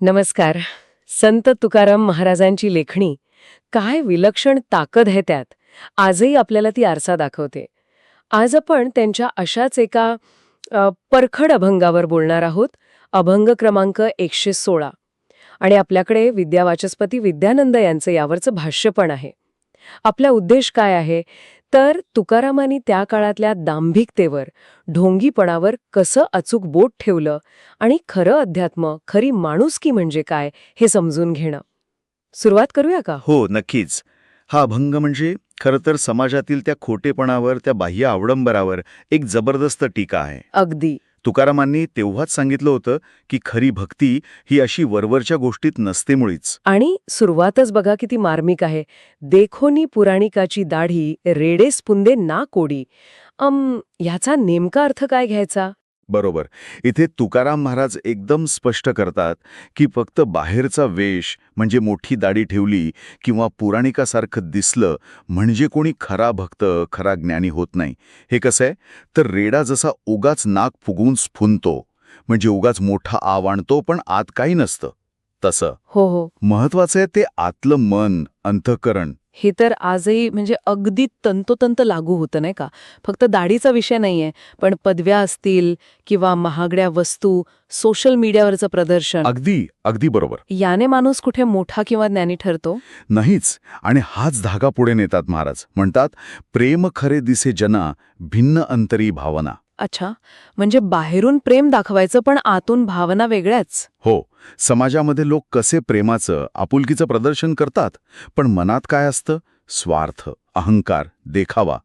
नमस्कार. संत तुकाराम महाराजांची लेखणी काय विलक्षण ताकद आहे त्यात? आजही आपल्याला ती आरसा दाखवते. आज आपण त्यांच्या अशाच एका परखड अभंगावर बोलणार आहोत. अभंग क्रमांक एकशे सोळा. आणि आपल्याकडे विद्यावाचस्पती विद्यानंद यांचं यावरचं भाष्य पण आहे. आपला उद्देश काय आहे? तर तुकारामांनी त्या काळातल्या दांभिकतेवर ढोंगीपणावर कसं अचूक बोट ठेवलं आणि खरं अध्यात्म खरी माणुसकी म्हणजे काय हे समजून घेणं. सुरुवात करूया का? हो नक्कीच. हा अभंग म्हणजे खरं तर समाजातील त्या खोटेपणावर त्या बाह्य आवडंबरावर एक जबरदस्त टीका आहे. अगदी. तुकारामांनी तेव्हाच सांगितलं होतं की खरी भक्ती ही अशी वरवरच्या गोष्टीत नसते मुळीच. आणि सुरुवातच बघा किती मार्मिक आहे. देखोनी पुराणिकाची दाढी रेडे स्पुंदे ना कोडी. अम ह्याचा नेमका अर्थ काय घ्यायचा? बरोबर. इथे तुकाराम महाराज एकदम स्पष्ट करतात की फक्त बाहेरचा वेश म्हणजे मोठी दाढी ठेवली किंवा पुराणिकासारखं दिसलं म्हणजे कोणी खरा भक्त खरा ज्ञानी होत नाही. हे कसं आहे? तर रेडा जसा उगाच नाक फुगवून स्फुंतो म्हणजे उगाच मोठा आव आणतो पण आत काही नसतं. तसं. हो हो. महत्वाचं आहे ते आतलं मन अंतःकरण. हे तर आजही म्हणजे अगदी तंतोतंत लागू होतं नाही का? फक्त दाढीचा विषय नाहीये पण पदव्या असतील किंवा महागड्या वस्तू सोशल मीडियावरचं प्रदर्शन. अगदी अगदी बरोबर. याने माणूस कुठे मोठा किंवा ज्ञानी ठरतो? नाहीच. आणि हाच धागा पुढे नेतात महाराज. म्हणतात प्रेम खरे दिसे जना भिन्न अंतरी भावना. अच्छा म्हणजे बाहेरून प्रेम दाखवायचं पण आतून भावना वेगळ्याच. हो समाजामध्ये लोक कसे प्रेमाचं आपुलकीचं प्रदर्शन करतात पण मनात काय असतं? स्वार्थ अहंकार देखावा.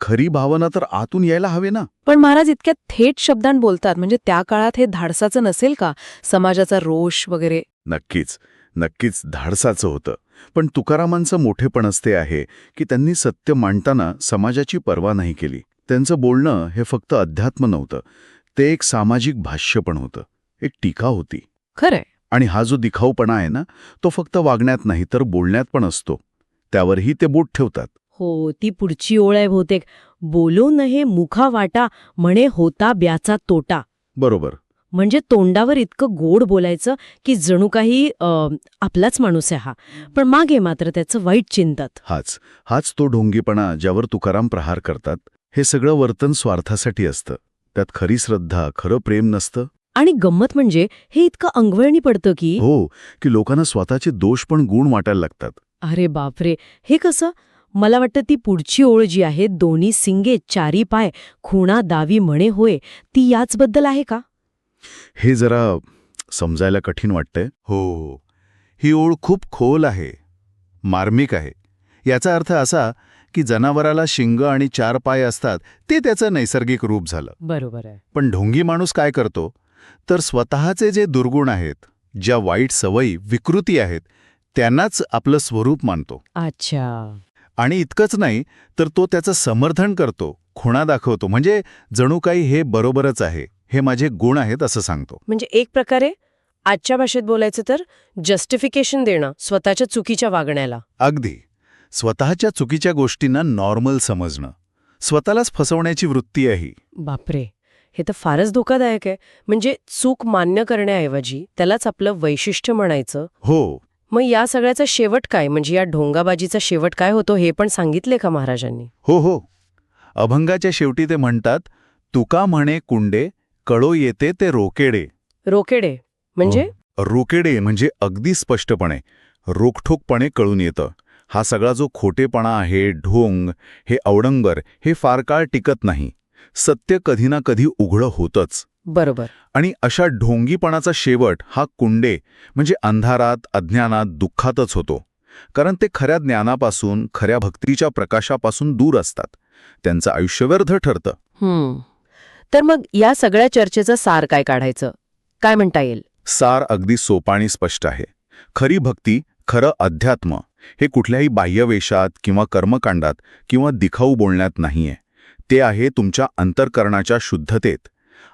खरी भावना तर आतून यायला हवे ना. पण महाराज इतक्या थेट शब्दांत बोलतात म्हणजे त्या काळात हे धाडसाचं नसेल का? समाजाचा रोष वगैरे. नक्कीच नक्कीच धाडसाचं होतं. पण तुकारामांचं मोठेपणच ते आहे की त्यांनी सत्य मांडताना समाजाची पर्वा नाही केली. त्यांचं बोलणं हे फक्त अध्यात्म नव्हतं. ते एक सामाजिक भाष्य पण होतं. एक टीका होती. खरंय. आणि हा जो दिखाऊपणा आहे ना तो फक्त वागण्यात नाही तर बोलण्यात पण असतो. त्यावरही ते बोट ठेवतात. हो ती पुढची ओळ आहे बहुतेक. बोलो नहे मुखा वाटा म्हणे होता ब्याचा तोटा. बरोबर. म्हणजे तोंडावर इतकं गोड बोलायचं की जणू काही आपलाच माणूस आहे हा. पण मागे मात्र त्याचं वाईट चिंतत. हाच हाच तो ढोंगीपणा ज्यावर तुकाराम प्रहार करतात. हे सगळं वर्तन स्वार्थासाठी असतं. त्यात खरी श्रद्धा खरं प्रेम नसतं. आणि गंमत म्हणजे हे इतकं अंगवळणी पडतं की हो की लोकांना स्वतःचे दोष पण गुण वाटायला लागतात. अरे बापरे! हे कसं? मला वाटतं ती पुढची ओळ जी आहे दोन्ही सिंगे चारी पाय खुणा दावी म्हणे होय ती याचबद्दल आहे का? हे जरा समजायला कठीण वाटतंय. हो ही. ओळ खूप खोल आहे मार्मिक आहे. याचा अर्थ असा की जनावराला शिंग आणि चार पाय असतात ते त्याचं नैसर्गिक रूप झालं. बरोबर आहे. पण ढोंगी माणूस काय करतो? तर स्वतःचे जे दुर्गुण आहेत ज्या वाईट सवयी विकृती आहेत त्यांनाच आपलं स्वरूप मानतो. अच्छा. आणि इतकंच नाही तर तो त्याचं समर्थन करतो खुणा दाखवतो. म्हणजे जणू काही हे बरोबरच आहे हे माझे गुण आहेत असं सांगतो. म्हणजे एक प्रकारे आजच्या भाषेत बोलायचं तर जस्टिफिकेशन देणं स्वतःच्या चुकीच्या वागण्याला. अगदी. स्वतःच्या चुकीच्या गोष्टींना नॉर्मल समजणं. स्वतःलाच फसवण्याची वृत्ती आहे ही. बापरे. हे तर फारच धोकादायक आहे. म्हणजे चूक मान्य करण्याऐवजी त्यालाच आपलं वैशिष्ट्य म्हणायचं. हो. मग या सगळ्याचा शेवट काय? म्हणजे या ढोंगाबाजीचा शेवट काय होतो हे पण सांगितले का महाराजांनी? हो हो. अभंगाच्या शेवटी ते म्हणतात तुका म्हणे कुंडे कळो येते ते रोकेडे. रोकेडे. म्हणजे? रोकेडे म्हणजे अगदी स्पष्टपणे रोखठोकपणे कळून येतं. हा सगळा जो खोटेपणा आहे ढोंग हे अवडंबर हे फार काळ टिकत नाही. सत्य कधी ना कधी उघडं होतच. बरोबर. आणि अशा ढोंगीपणाचा शेवट हा कुंडे म्हणजे अंधारात अज्ञानात दुःखातच होतो. कारण ते खऱ्या ज्ञानापासून खऱ्या भक्तीच्या प्रकाशापासून दूर असतात. त्यांचं आयुष्य व्यर्थ ठरतं. तर मग या सगळ्या चर्चेचं सार काय काढायचं? काय म्हणता येईल? सार अगदी सोपा आणि स्पष्ट आहे. खरी भक्ती खरं अध्यात्म. हे कुठल्याही बाह्यवेशात किंवा कर्मकांडात किंवा दिखाऊ बोलण्यात नाहीये. ते आहे तुमच्या अंतर्करणाच्या शुद्धतेत.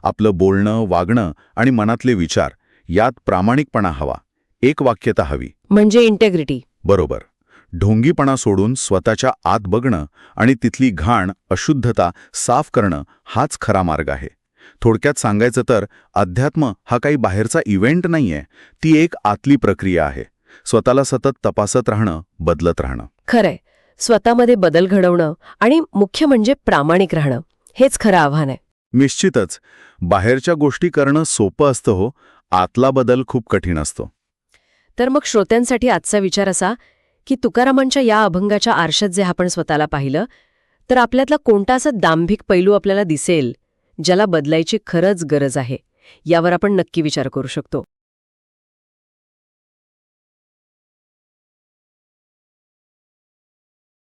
आपलं बोलणं वागणं आणि मनातले विचार यात प्रामाणिकपणा हवा. एक वाक्यता हवी. म्हणजे इंटेग्रिटी बरोबर. ढोंगीपणा सोडून स्वतःच्या आत बघणं आणि तिथली घाण अशुद्धता साफ करणं हाच खरा मार्ग आहे. थोडक्यात सांगायचं तर अध्यात्म हा काही बाहेरचा इव्हेंट नाहीये ती एक आतली प्रक्रिया आहे. स्वतःला सतत तपासत राहणं बदलत राहणं. खरंय. स्वतःमध्ये बदल घडवणं आणि मुख्य म्हणजे प्रामाणिक राहणं हेच खरं आव्हान आहे. निश्चितच. बाहेरच्या गोष्टी करणं सोपं असतं हो आतला बदल खूप कठीण असतो. तर मग श्रोत्यांसाठी आजचा विचार असा की तुकारामांच्या या अभंगाच्या आरशात जे आपण स्वतःला पाहिलं तर आपल्यातला कोणता असा दांभिक पैलू आपल्याला दिसेल ज्याला बदलायची खरंच गरज आहे यावर आपण नक्की विचार करू शकतो.